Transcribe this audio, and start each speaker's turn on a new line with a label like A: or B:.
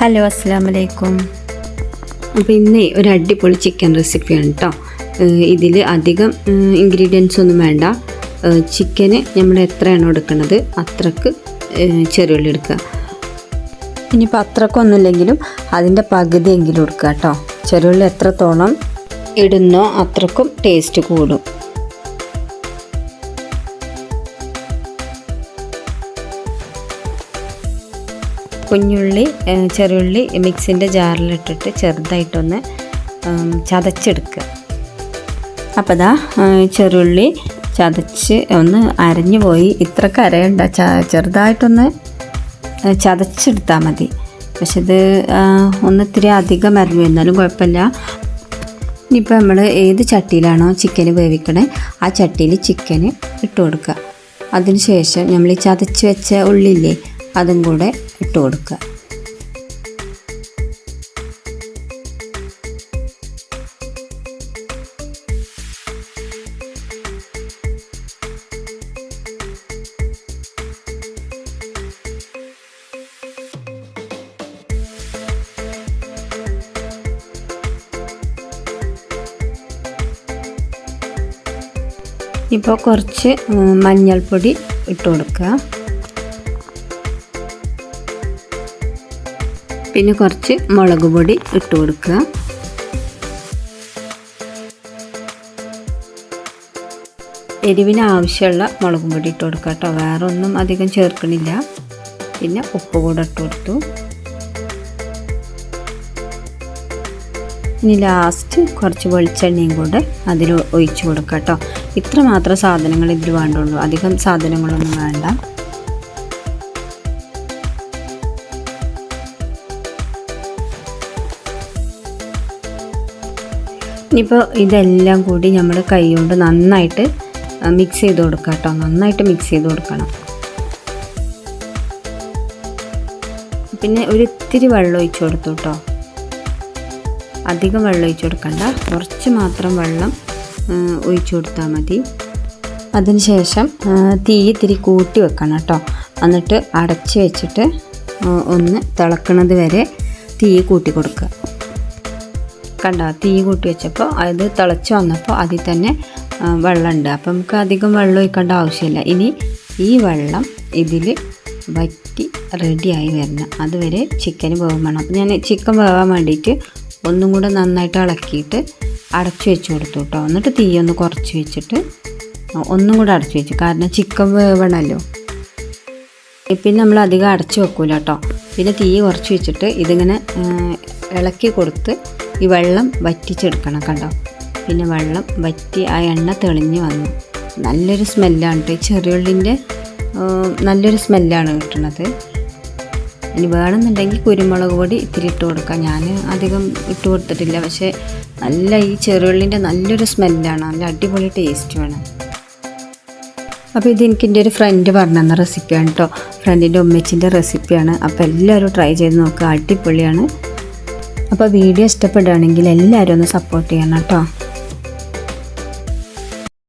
A: Hello അസ്സാം വലൈക്കും അപ്പോൾ ഇന്ന് ഒരു അടിപൊളി ചിക്കൻ റെസിപ്പിയാണ് കേട്ടോ ഇതിൽ അധികം ഇൻഗ്രീഡിയൻസ് ഒന്നും വേണ്ട. ചിക്കന് നമ്മൾ എത്രയാണോ എടുക്കുന്നത് അത്രയ്ക്ക് ചെറുള്ളി എടുക്കുക. ഇനിയിപ്പോൾ അത്രക്കൊന്നുമില്ലെങ്കിലും അതിന്റെ പകുതിയെങ്കിലും എടുക്കുക കേട്ടോ ചെറുള്ളി എത്രത്തോളം ഇടുന്നോ അത്രക്കും ടേസ്റ്റ് കൂടും. കുഞ്ഞുള്ളി ചെറുള്ളി മിക്സിന്റെ ജാറിലിട്ടിട്ട് ചെറുതായിട്ടൊന്ന് ചതച്ചെടുക്കുക. അപ്പോൾ ദാ ചെറുള്ളി ചതച്ച് ഒന്ന് അരഞ്ഞു പോയി. ഇത്രക്ക് അരയണ്ട. ച ചെറുതായിട്ടൊന്ന് ചതച്ചെടുത്താൽ മതി. പക്ഷെ ഇത് ഒന്നിത്തിരി അധികം അരഞ്ഞു എന്നാലും കുഴപ്പമില്ല. ഇനിയിപ്പോൾ നമ്മൾ ഏത് ചട്ടിയിലാണോ ചിക്കൻ വേവിക്കണേ ആ ചട്ടിയിൽ ചിക്കന് ഇട്ട് കൊടുക്കുക. അതിനുശേഷം നമ്മൾ ചതച്ച് വെച്ച ഉള്ളില്ലേ അതും കൂടെ ഇട്ട് കൊടുക്കുക. ഇപ്പോൾ കുറച്ച് മഞ്ഞൾപ്പൊടി ഇട്ട് കൊടുക്കുക. പിന്നെ കുറച്ച് മുളക് പൊടി ഇട്ട് കൊടുക്കുക. എരിവിന് ആവശ്യമുള്ള മുളക് പൊടി ഇട്ട് കൊടുക്കുക കേട്ടോ. വേറെ ഒന്നും അധികം ചേർക്കണില്ല. പിന്നെ ഉപ്പ് കൂടെ ഇട്ട് കൊടുത്തു. ഇനി ലാസ്റ്റ് കുറച്ച് വെളിച്ചെണ്ണയും കൂടെ അതിൽ ഒഴിച്ചു കൊടുക്കുക കേട്ടോ. ഇത്ര മാത്രം സാധനങ്ങൾ ഇതിൽ വേണ്ടുള്ളൂ. അധികം സാധനങ്ങളൊന്നും വേണ്ട. ഇനിയിപ്പോൾ ഇതെല്ലാം കൂടി നമ്മൾ കൈ കൊണ്ട് നന്നായിട്ട് മിക്സ് ചെയ്ത് കൊടുക്കുക കേട്ടോ. നന്നായിട്ട് മിക്സ് ചെയ്ത് കൊടുക്കണം. പിന്നെ ഒരിത്തിരി വെള്ളം ഒഴിച്ചു കൊടുത്തു കേട്ടോ. അധികം വെള്ളം ഒഴിച്ചു കൊടുക്കണ്ട. കുറച്ച് മാത്രം വെള്ളം ഒഴിച്ചു കൊടുത്താൽ മതി. അതിനുശേഷം തീ ഇത്തിരി കൂട്ടി വെക്കണം കേട്ടോ. എന്നിട്ട് അടച്ച് വെച്ചിട്ട് ഒന്ന് തിളക്കുന്നത് വരെ തീ കൂട്ടി കൊടുക്കുക. കണ്ട തീ കൂട്ടി വെച്ചപ്പോൾ അത് തിളച്ച് വന്നപ്പോൾ അതിൽ തന്നെ വെള്ളമുണ്ട്. അപ്പം നമുക്ക് അധികം വെള്ളം ഒഴിക്കേണ്ട ആവശ്യമില്ല. ഇനി ഈ വെള്ളം ഇതിൽ വറ്റി റെഡിയായി വരണം. അതുവരെ ചിക്കന് വേണം. അപ്പം ഞാൻ ചിക്കൻ വേവാൻ വേണ്ടിയിട്ട് ഒന്നും കൂടെ നന്നായിട്ട് ഇളക്കിയിട്ട് അടച്ചു വെച്ച് കൊടുത്തു കേട്ടോ എന്നിട്ട് തീ ഒന്ന് കുറച്ച് വെച്ചിട്ട് ഒന്നും കൂടെ അടച്ചു വെച്ചു. കാരണം ചിക്കൻ വേവണമല്ലോ പിന്നെ നമ്മൾ അധികം അടച്ചു വെക്കൂല കേട്ടോ പിന്നെ തീ കുറച്ച് വെച്ചിട്ട് ഇതിങ്ങനെ ഇളക്കി കൊടുത്ത് ഈ വെള്ളം വറ്റിച്ചെടുക്കണം കണ്ടോ? പിന്നെ വെള്ളം വറ്റി ആ എണ്ണ തെളിഞ്ഞ് വന്നു. നല്ലൊരു സ്മെല്ലാണ് കേട്ടോ ഈ ചെറിയുള്ളിന്റെ നല്ലൊരു സ്മെല്ലാണ് കിട്ടുന്നത് ഇനി വേണമെന്നുണ്ടെങ്കിൽ കുരുമുളക് പൊടി ഇത്തിരി ഇട്ട് കൊടുക്കാം. ഞാൻ അധികം ഇട്ട് കൊടുത്തിട്ടില്ല. പക്ഷേ നല്ല ഈ ചെറുള്ളിന്റെ നല്ലൊരു സ്മെല്ലാണ്. നല്ല അടിപൊളി ടേസ്റ്റുമാണ്. അപ്പോൾ ഇത് എനിക്ക് എന്റെ ഒരു ഫ്രണ്ട് പറഞ്ഞു തന്ന റെസിപ്പിയാണ് കേട്ടോ ഫ്രണ്ടിന്റെ ഉമ്മച്ചിന്റെ റെസിപ്പിയാണ് അപ്പോൾ എല്ലാവരും ട്രൈ ചെയ്ത് നോക്കുക അടിപൊളിയാണ്. അപ്പോൾ വീഡിയോ ഇഷ്ടപ്പെടുകയാണെങ്കിൽ എല്ലാവരും ഒന്ന് സപ്പോർട്ട് ചെയ്യണം കേട്ടോ.